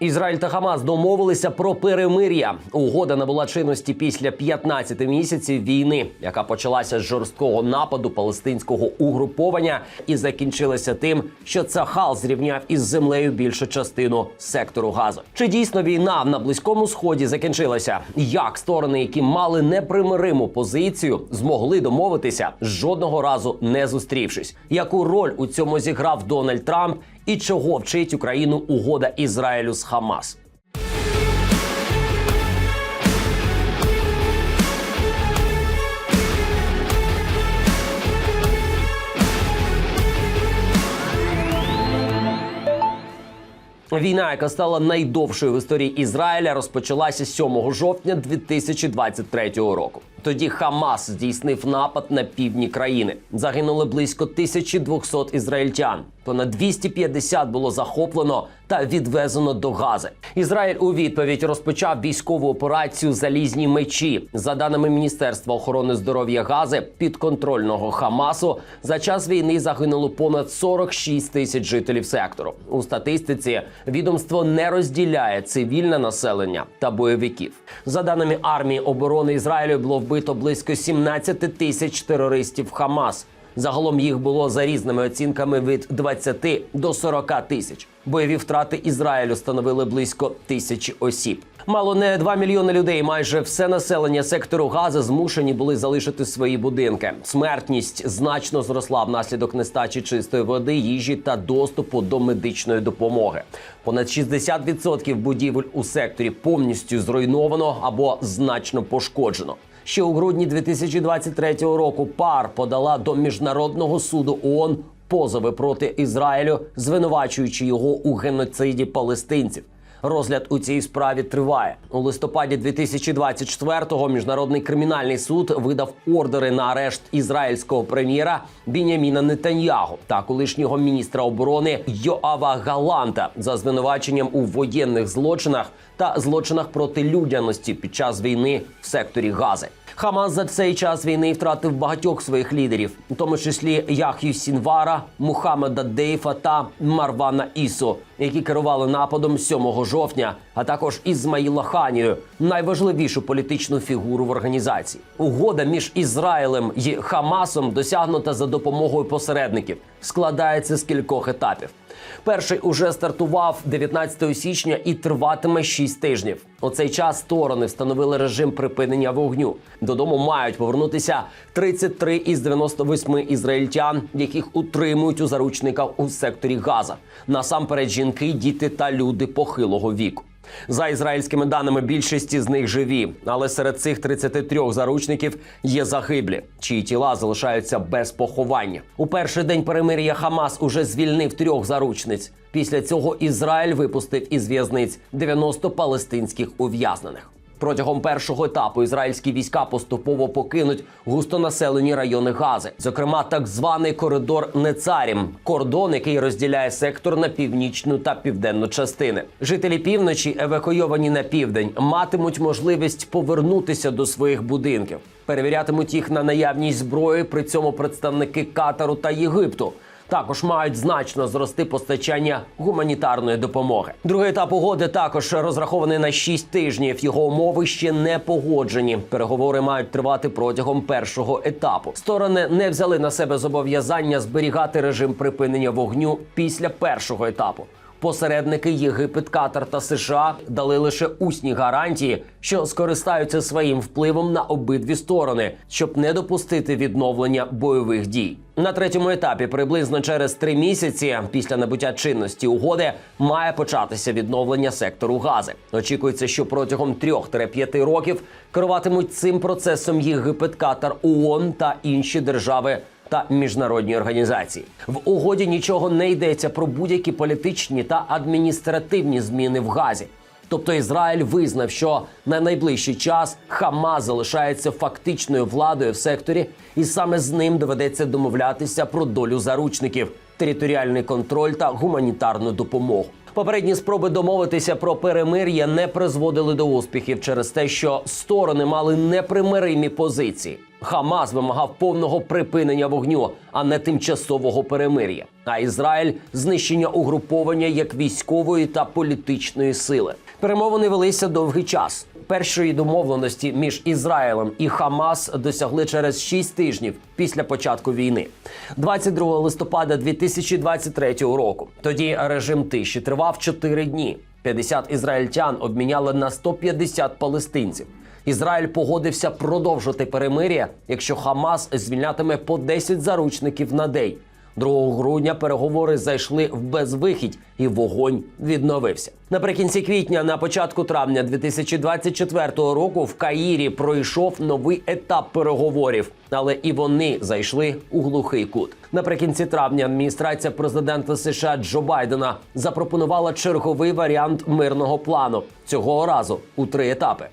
Ізраїль та Хамас домовилися про перемир'я. Угода набула чинності після 15 місяців війни, яка почалася з жорсткого нападу палестинського угруповання і закінчилася тим, що Цахал зрівняв із землею більшу частину сектору Газу. Чи дійсно війна на близькому сході закінчилася? Як сторони, які мали непримириму позицію, змогли домовитися жодного разу не зустрівшись? Яку роль у цьому зіграв Дональд Трамп? І чого вчить Україну угода Ізраїлю з Хамас? Війна, яка стала найдовшою в історії Ізраїля, розпочалася 7 жовтня 2023 року. Тоді Хамас здійснив напад на півдні країни. Загинули близько 1200 ізраїльтян. Понад 250 було захоплено та відвезено до Гази. Ізраїль у відповідь розпочав військову операцію Залізні мечі. За даними Міністерства охорони здоров'я Гази, підконтрольного Хамасу за час війни загинуло понад 46 тисяч жителів сектору. У статистиці відомство не розділяє цивільне населення та бойовиків. За даними армії оборони Ізраїлю, було вбито близько 17 тисяч терористів Хамас. Загалом їх було за різними оцінками від 20 до 40 тисяч. Бойові втрати Ізраїлю становили близько тисячі осіб. Мало не 2 мільйони людей, майже все населення сектору Гази змушені були залишити свої будинки. Смертність значно зросла внаслідок нестачі чистої води, їжі та доступу до медичної допомоги. Понад 60% будівель у секторі повністю зруйновано або значно пошкоджено. Ще у грудні 2023 року пар подала до міжнародного суду ООН позови проти Ізраїлю, звинувачуючи його у геноциді палестинців. Розгляд у цій справі триває у листопаді 2024-го Міжнародний кримінальний суд видав ордери на арешт ізраїльського прем'єра Біняміна Нетаньягу та колишнього міністра оборони Йоава Галанта за звинуваченням у воєнних злочинах та злочинах проти людяності під час війни в секторі Гази. Хамас за цей час війни втратив багатьох своїх лідерів, у тому числі Яхю Сінвара, Мухаммеда Дейфа та Марвана Ісо, які керували нападом 7 жовтня, а також Ізмаїла Ханію, найважливішу політичну фігуру в організації. Угода між Ізраїлем і Хамасом досягнута за допомогою посередників, складається з кількох етапів. Перший уже стартував 19 січня і триватиме 6 тижнів. У цей час сторони встановили режим припинення вогню. Додому мають повернутися 33 із 98 ізраїльтян, яких утримують у заручниках у секторі Газа. Насамперед, жінки, діти та люди похилого віку. За ізраїльськими даними, більшість з них живі, але серед цих 33 заручників є загиблі, чиї тіла залишаються без поховання. У перший день перемир'я Хамас уже звільнив трьох заручниць. Після цього Ізраїль випустив із в'язниць 90 палестинських ув'язнених. Протягом першого етапу ізраїльські війська поступово покинуть густонаселені райони Гази, зокрема так званий коридор Нецарім, кордон, який розділяє сектор на північну та південну частини. Жителі півночі, евакуйовані на південь, матимуть можливість повернутися до своїх будинків, перевірятимуть їх на наявність зброї. При цьому представники Катару та Єгипту. Також мають значно зрости постачання гуманітарної допомоги. Другий етап угоди також розрахований на 6 тижнів. Його умови ще не погоджені. Переговори мають тривати протягом першого етапу. Сторони не взяли на себе зобов'язання зберігати режим припинення вогню після першого етапу. Посередники Єгипет, Катар та США дали лише усні гарантії, що скористаються своїм впливом на обидві сторони, щоб не допустити відновлення бойових дій. На третьому етапі, приблизно через три місяці після набуття чинності угоди, має початися відновлення сектору Гази. Очікується, що протягом 3-5 років керуватимуть цим процесом Єгипет, Катар, ООН та інші держави та міжнародні організації. В угоді нічого не йдеться про будь-які політичні та адміністративні зміни в Газі. Тобто Ізраїль визнав, що на найближчий час Хамас залишається фактичною владою в секторі, і саме з ним доведеться домовлятися про долю заручників, територіальний контроль та гуманітарну допомогу. Попередні спроби домовитися про перемир'я не призводили до успіхів через те, що сторони мали непримиримі позиції. Хамас вимагав повного припинення вогню, а не тимчасового перемир'я. А Ізраїль знищення угруповання як військової та політичної сили. Перемовини велися довгий час. Першої домовленості між Ізраїлем і Хамас досягли через 6 тижнів після початку війни, 22 листопада 2023 року. Тоді режим тиші тривав 4 дні. 50 ізраїльтян обміняли на 150 палестинців. Ізраїль погодився продовжити перемир'я, якщо Хамас звільнятиме по 10 заручників на день. 2 грудня переговори зайшли в безвихідь, і вогонь відновився. Наприкінці квітня, на початку травня 2024 року, в Каїрі пройшов новий етап переговорів, але і вони зайшли у глухий кут. Наприкінці травня адміністрація президента США Джо Байдена запропонувала черговий варіант мирного плану цього разу у три етапи.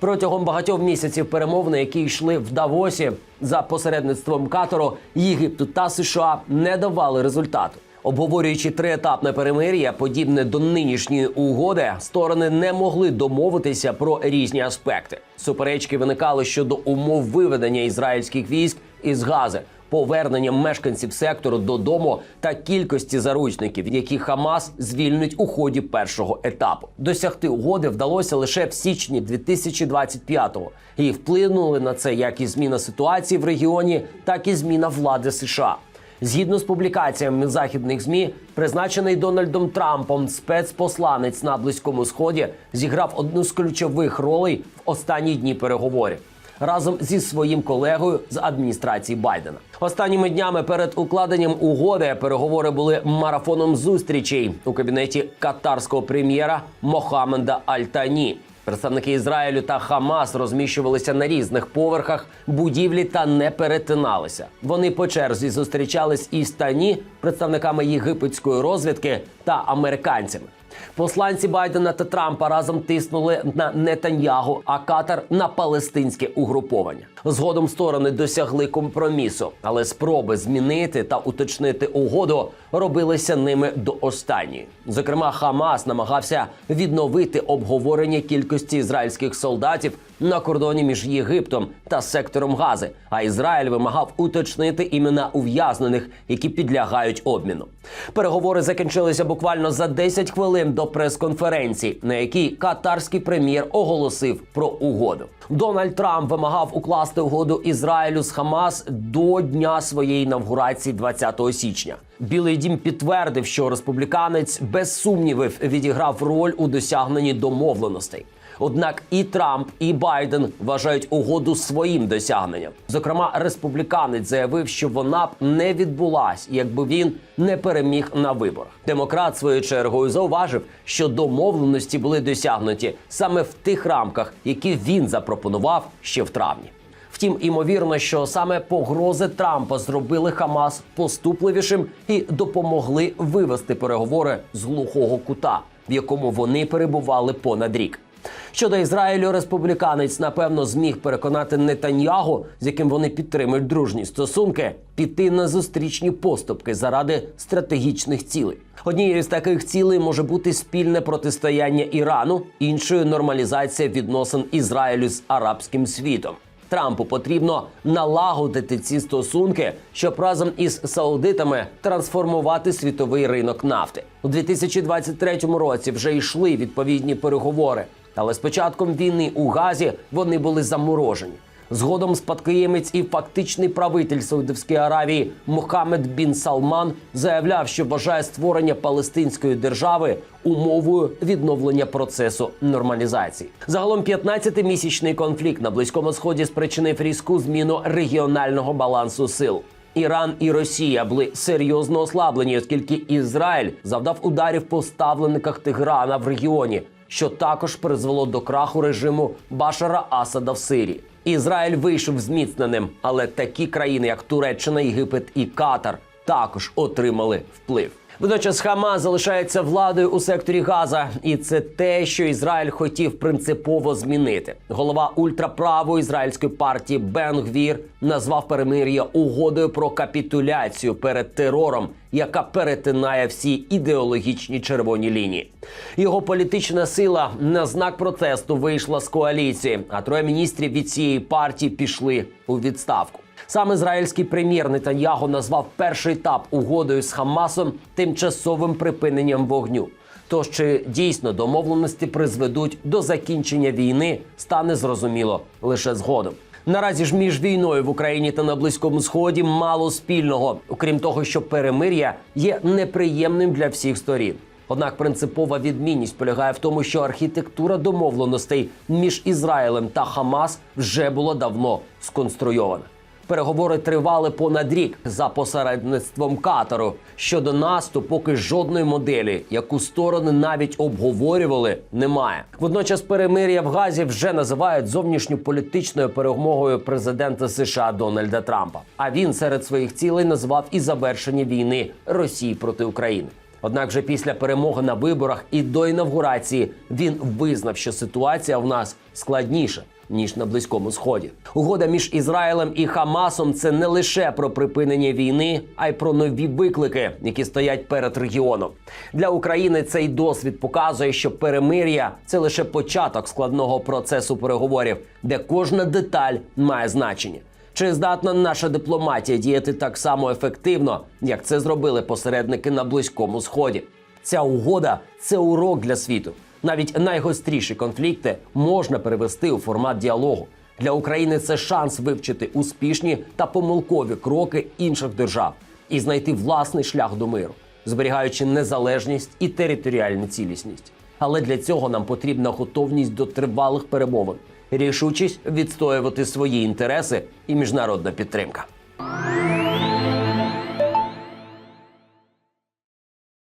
Протягом багатьох місяців перемовини, які йшли в Давосі за посередництвом Катару, Єгипту та США, не давали результату. Обговорюючи триетапне перемир'я, подібне до нинішньої угоди, сторони не могли домовитися про різні аспекти. Суперечки виникали щодо умов виведення ізраїльських військ із Гази, повернення мешканців сектору додому та кількості заручників, які Хамас звільнить у ході першого етапу. Досягти угоди вдалося лише в січні 2025-го. і вплинули на це як і зміна ситуації в регіоні, так і зміна влади США. Згідно з публікаціями західних змі, призначений Дональдом Трампом спецпосланець на близькому сході зіграв одну з ключових ролей в останні дні переговорів. Разом зі своїм колегою з адміністрації Байдена останніми днями перед укладенням угоди переговори були марафоном зустрічей у кабінеті катарського прем'єра Мохаммеда Аль-Тані. Представники Ізраїлю та Хамас розміщувалися на різних поверхах будівлі та не перетиналися. Вони по черзі зустрічались із Тані, представниками єгипетської розвідки та американцями. Посланці Байдена та Трампа разом тиснули на Нетаньягу, а Катар на палестинське угруповання. Згодом сторони досягли компромісу, але спроби змінити та уточнити угоду робилися ними до останньої. Зокрема, Хамас намагався відновити обговорення кількості ізраїльських солдатів на кордоні між Єгиптом та сектором Гази. А Ізраїль вимагав уточнити імена ув'язнених, які підлягають обміну. Переговори закінчилися буквально за 10 хвилин до прес-конференції, на якій катарський прем'єр оголосив про угоду. Дональд Трамп вимагав укласти угоду Ізраїлю з Хамас до дня своєї інавгурації 20 січня. Білий дім підтвердив, що республіканець без сумнівів відіграв роль у досягненні домовленостей. Однак і Трамп, і Байден вважають угоду своїм досягненням. Зокрема, республіканець заявив, що вона б не відбулась, якби він не переміг на виборах. Демократ своєю чергою зауважив, що домовленості були досягнуті саме в тих рамках, які він запропонував ще в травні. Втім, імовірно, що саме погрози Трампа зробили Хамас поступливішим і допомогли вивести переговори з глухого кута, в якому вони перебували понад рік. Щодо Ізраїлю, республіканець напевно зміг переконати Нетаньягу, з яким вони підтримують дружні стосунки, піти на зустрічні поступки заради стратегічних цілей. Однією з таких цілей може бути спільне протистояння Ірану, іншою нормалізація відносин Ізраїлю з арабським світом. Трампу потрібно налагодити ці стосунки, щоб разом із саудитами трансформувати світовий ринок нафти у 2023 році. Вже йшли відповідні переговори, але з початком війни у Газі вони були заморожені. Згодом спадкоємець і фактичний правитель Саудовської Аравії Мохаммед Бін Салман заявляв, що вважає створення палестинської держави умовою відновлення процесу нормалізації. Загалом 15-місячний конфлікт на близькому сході спричинив різку зміну регіонального балансу сил. Іран і Росія були серйозно ослаблені, оскільки Ізраїль завдав ударів по ставленниках Теграна в регіоні, що також призвело до краху режиму Башара Асада в Сирії. Ізраїль вийшов зміцненим, але такі країни, як Туреччина, Єгипет і Катар, також отримали вплив. Водночас Хамас залишається владою у секторі Газа, і це те, що Ізраїль хотів принципово змінити. Голова ультраправої ізраїльської партії Бен Гвір назвав перемир'я угодою про капітуляцію перед терором, яка перетинає всі ідеологічні червоні лінії. Його політична сила на знак протесту вийшла з коаліції, а троє міністрів від цієї партії пішли у відставку. Сам ізраїльський прем'єр Нетаньяго назвав перший етап угодою з Хамасом тимчасовим припиненням вогню. Тож чи дійсно домовленості призведуть до закінчення війни, стане зрозуміло лише згодом. Наразі ж між війною в Україні та на Близькому Сході мало спільного, окрім того, що перемир'я є неприємним для всіх сторін. Однак принципова відмінність полягає в тому, що архітектура домовленостей між Ізраїлем та Хамас вже була давно сконструйована. Переговори тривали понад рік за посередництвом Катару. Щодо насту, поки жодної моделі, яку сторони навіть обговорювали, немає. Водночас перемир'я в Газі вже називають зовнішньополітичною перемогою президента США Дональда Трампа. А він серед своїх цілей назвав і завершення війни Росії проти України. Однак, вже після перемоги на виборах і до інавгурації він визнав, що ситуація в нас складніша ніж на близькому сході. Угода між Ізраїлем і Хамасом це не лише про припинення війни, а й про нові виклики, які стоять перед регіоном. Для України цей досвід показує, що перемир'я це лише початок складного процесу переговорів, де кожна деталь має значення. Чи здатна наша дипломатія діяти так само ефективно, як це зробили посередники на близькому сході? Ця угода це урок для світу. Навіть найгостріші конфлікти можна перевести у формат діалогу. Для України це шанс вивчити успішні та помилкові кроки інших держав і знайти власний шлях до миру, зберігаючи незалежність і територіальну цілісність. Але для цього нам потрібна готовність до тривалих перемовин, рішучість відстоювати свої інтереси і міжнародна підтримка.